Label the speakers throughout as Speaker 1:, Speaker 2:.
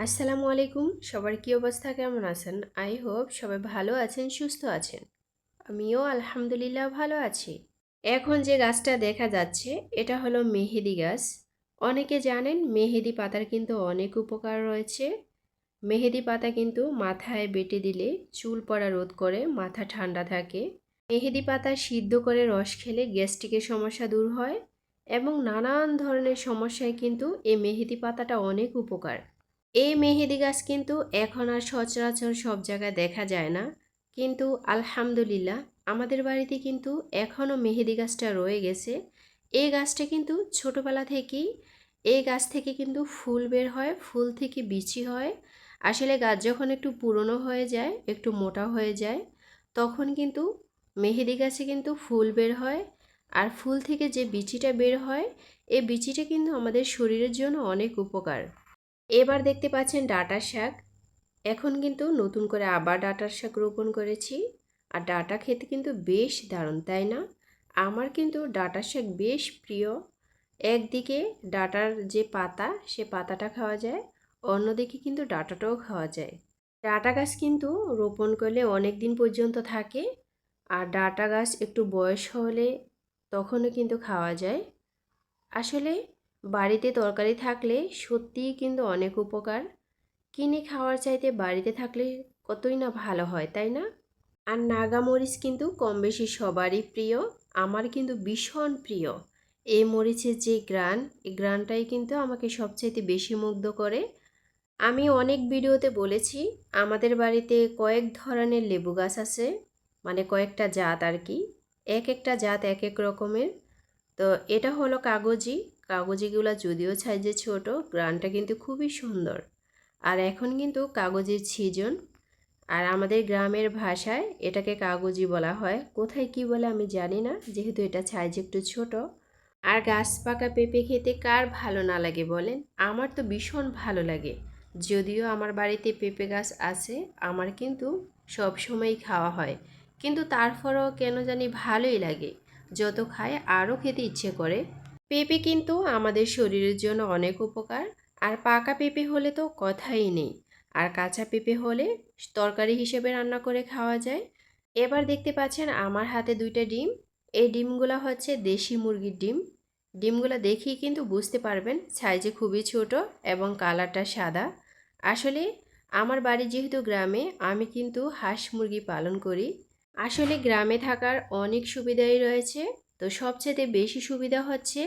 Speaker 1: আসসালামু আলাইকুম। সবার কী অবস্থা? কেমন আছেন? আই হোপ সবাই ভালো আছেন, সুস্থ আছেন। আমিও আলহামদুলিল্লাহ ভালো আছি। এখন যে গাছটা দেখা যাচ্ছে, এটা হলো মেহেদি গাছ। অনেকে জানেন মেহেদি পাতার কিন্তু অনেক উপকার রয়েছে। মেহেদি পাতা কিন্তু মাথায় বেটে দিলে চুল পড়া রোধ করে, মাথা ঠান্ডা থাকে। মেহেদি পাতা সিদ্ধ করে রস খেলে গ্যাস্ট্রিকের সমস্যা দূর হয় এবং নানান ধরনের সমস্যায় কিন্তু এই মেহেদি পাতাটা অনেক উপকার। এই মেহেদি গাছ কিন্তু এখন আর সচরাচর সব জায়গায় দেখা যায় না। কিন্তু আলহামদুলিল্লাহ, আমাদের বাড়িতে কিন্তু এখনও মেহেদি গাছটা রয়ে গেছে। এই গাছটা কিন্তু ছোটোবেলা থেকেই, এই গাছ থেকে কিন্তু ফুল বের হয়, ফুল থেকে বিচি হয়। আসলে গাছ যখন একটু পুরনো হয়ে যায়, একটু মোটা হয়ে যায়, তখন কিন্তু মেহেদি গাছে কিন্তু ফুল বের হয়। আর ফুল থেকে যে বিচিটা বের হয়, এই বিচিটা কিন্তু আমাদের শরীরের জন্য অনেক উপকার। এবার দেখতে পাচ্ছেন ডাঁটার শাক। এখন কিন্তু নতুন করে আবার ডাঁটার শাক রোপণ করেছি। আর ডাটা খেতে কিন্তু বেশ দারুণ, তাই না? আমার কিন্তু ডাঁটার শাক বেশ প্রিয়। একদিকে ডাটার যে পাতা, সে পাতাটা খাওয়া যায়, অন্যদিকে কিন্তু ডাঁটাটাও খাওয়া যায়। ডাটা গাছ কিন্তু রোপণ করলে অনেক দিন পর্যন্ত থাকে। আর ডাটা গাছ একটু বয়স হলে তখনও কিন্তু খাওয়া যায়। আসলে বাড়িতে তরকারি থাকলে সত্যিই কিন্তু অনেক উপকার। কিনে খাওয়ার চাইতে বাড়িতে থাকলে কতই না ভালো হয়, তাই না? আর নাগা মরিচ কিন্তু কম বেশি সবারই প্রিয়, আমার কিন্তু ভীষণ প্রিয়। এই মরিচের যে গ্রান, এই গ্রানটাই কিন্তু আমাকে সবচাইতে বেশি মুগ্ধ করে। আমি অনেক ভিডিওতে বলেছি, আমাদের বাড়িতে কয়েক ধরনের লেবু গাছ আছে মানে কয়েকটা জাত আর কি। এক একটা জাত এক এক রকমের। তো এটা হলো কাগজি কাগজিগুলো যদিও সাইজে ছোট, গ্রানটা কিন্তু খুবই সুন্দর। আর এখন কিন্তু কাগজের সিজন আর আমাদের গ্রামের ভাষায় এটাকে কাগজি বলা হয়। কোথায় কি বলে আমি জানি না, যেহেতু এটা সাইজ একটু ছোট। আর গাছ পাকা পেঁপে খেতে কার ভালো না লাগে বলেন? আমার তো ভীষণ ভালো লাগে। যদিও আমার বাড়িতে পেঁপে গাছ আছে, আমার কিন্তু সব সময়ই খাওয়া হয়। কিন্তু তারপরেও কেন জানি ভালোই লাগে। যত খায় আরও খেতে ইচ্ছে করে। পেঁপে কিন্তু আমাদের শরীরের জন্য অনেক উপকার। আর পাকা পেঁপে হলে তো কথাই নেই। আর কাঁচা পেঁপে হলে তরকারি হিসেবে রান্না করে খাওয়া যায়। এবার দেখতে পাচ্ছেন আমার হাতে দুইটা ডিম। এই ডিমগুলো হচ্ছে দেশি মুরগির ডিম। ডিমগুলো দেখেই কিন্তু বুঝতে পারবেন সাইজে খুবই ছোট এবং কালারটা সাদা। আসলে আমার বাড়ি যেহেতু গ্রামে, আমি কিন্তু হাঁস মুরগি পালন করি। আসলে গ্রামে থাকার অনেক সুবিধাই রয়েছে। তো সবচেয়ে বেশি সুবিধা হচ্ছে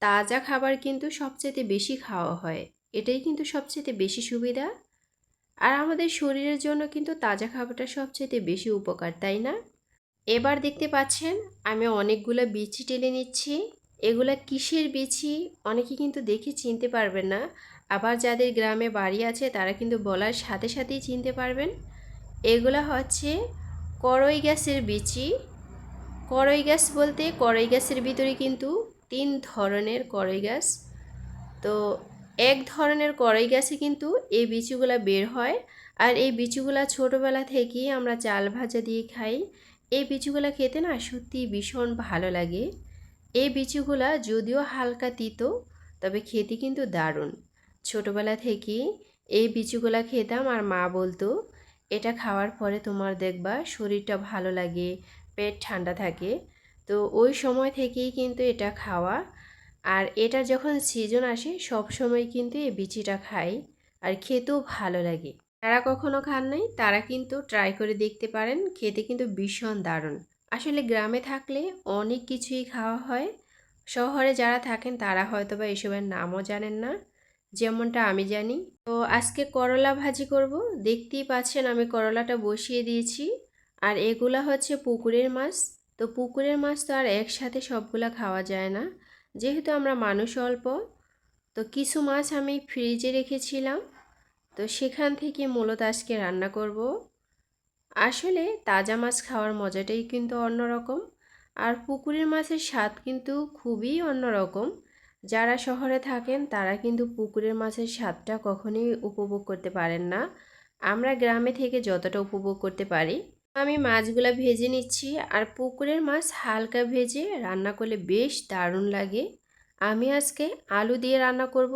Speaker 1: তাজা খাবার কিন্তু সবচেয়ে বেশি খাওয়া হয়। এটাই কিন্তু সবচেয়ে বেশি সুবিধা। আর আমাদের শরীরের জন্য কিন্তু তাজা খাবারটা সবচেয়ে বেশি উপকার, তাই না? এবার দেখতে পাচ্ছেন, আমি অনেকগুলো বিচি টেলে নিচ্ছি। এগুলা কিসের বিচি? অনেকে কিন্তু দেখে চিনতে পারবেন না। আবার যাদের গ্রামে বাড়ি আছে, তারা কিন্তু বলার সাথে সাথেই চিনতে পারবেন। এগুলা হচ্ছে করই গাছের বিচি। করই গাছ বলতে করই গাছের ভিতরে কিন্তু তিন ধরনের কড়াই গাছ তো এক ধরনের কড়াই গাছে কিন্তু এই বিচুগুলা বের হয় আর এই বিচুগুলা ছোটোবেলা থেকেই আমরা চাল ভাজা দিয়ে খাই। এই বিচুগুলা খেতে না সত্যি ভীষণ ভালো লাগে। এই বিচুগুলা যদিও হালকা তিতো, তবে খেতে কিন্তু দারুণ। ছোটোবেলা থেকেই এই বিচুগুলা খেতাম আর মা বলতো, এটা খাওয়ার পরে তোমার দেখবা শরীরটা ভালো লাগে পেট ঠান্ডা থাকে। তো ওই সময় থেকেই কিন্তু এটা খাওয়া। আর এটা যখন সিজন আসে, সব সময় কিন্তু এই বিচিটা খাই আর খেতেও ভালো লাগে। যারা কখনো খান নাই, তারা কিন্তু ট্রাই করে দেখতে পারেন, খেতে কিন্তু ভীষণ দারুণ। আসলে গ্রামে থাকলে অনেক কিছুই খাওয়া হয়। শহরে যারা থাকেন, তারা হয়তো বা এসবের নামও জানেন না। যেমনটা আমি জানি। তো আজকে করলা ভাজি করব। দেখতেই পাচ্ছেন আমি করলাটা বসিয়ে দিয়েছি। আর এগুলা হচ্ছে পুকুরের মাছ। তো পুকুরের মাছ তো আর একসাথে সবগুলা খাওয়া যায় না। যেহেতু আমরা মানুষ অল্প, তো কিছু মাছ আমি ফ্রিজে রেখেছিলাম। তো সেখান থেকে মূলত আজকে রান্না করব। আসলে তাজা মাছ খাওয়ার মজাটাই কিন্তু অন্যরকম। আর পুকুরের মাছের স্বাদ কিন্তু খুবই অন্যরকম। যারা শহরে থাকেন, তারা কিন্তু পুকুরের মাছের স্বাদটা কখনোই উপভোগ করতে পারেন না। আমরা গ্রামে থেকে যতটা উপভোগ করতে পারি। আমি মাছগুলো ভেজে নিচ্ছি আর পুকুরের মাছ হালকা ভেজে রান্না করলে বেশ দারুণ লাগে। আমি আজকে আলু দিয়ে রান্না করব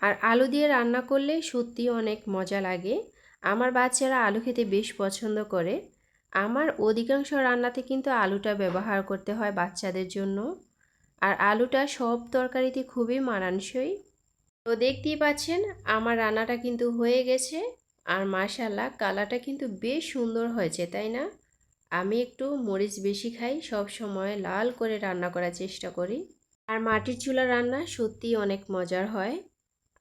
Speaker 1: আর আলু দিয়ে রান্না করলে সত্যি অনেক মজা লাগে। আমার বাচ্চারা আলু খেতে বেশ পছন্দ করে। আমার অধিকাংশ রান্নাতে কিন্তু আলুটা ব্যবহার করতে হয় বাচ্চাদের জন্য। আর আলুটা সব তরকারিতে খুবই মানানসই। তো দেখতেই পাচ্ছেন, আমার রান্নাটা কিন্তু হয়ে গেছে। আর মাশাল্লাহ কালারটা কিন্তু বেশ সুন্দর হয়েছে, তাই না? আমি একটু মরিচ বেশি খাই, সব সময় লাল করে রান্না করার চেষ্টা করি। আর মাটির চুলা রান্না সত্যি অনেক মজার হয়।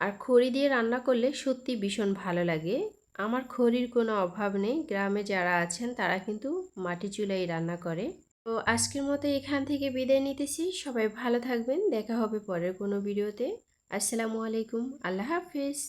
Speaker 1: আর খড়ি দিয়ে রান্না করলে সত্যি ভীষণ ভালো লাগে। আমার খড়ির কোনো অভাব নেই, গ্রামে যারা আছেন তারা কিন্তু মাটি চুলাই রান্না করে। তো আজকের মতো এখান থেকে বিদায় নিতেছি, সবাই ভালো থাকবেন, দেখা হবে পরের কোনো ভিডিওতে। আসসালামু আলাইকুম, আল্লাহ হাফিজ।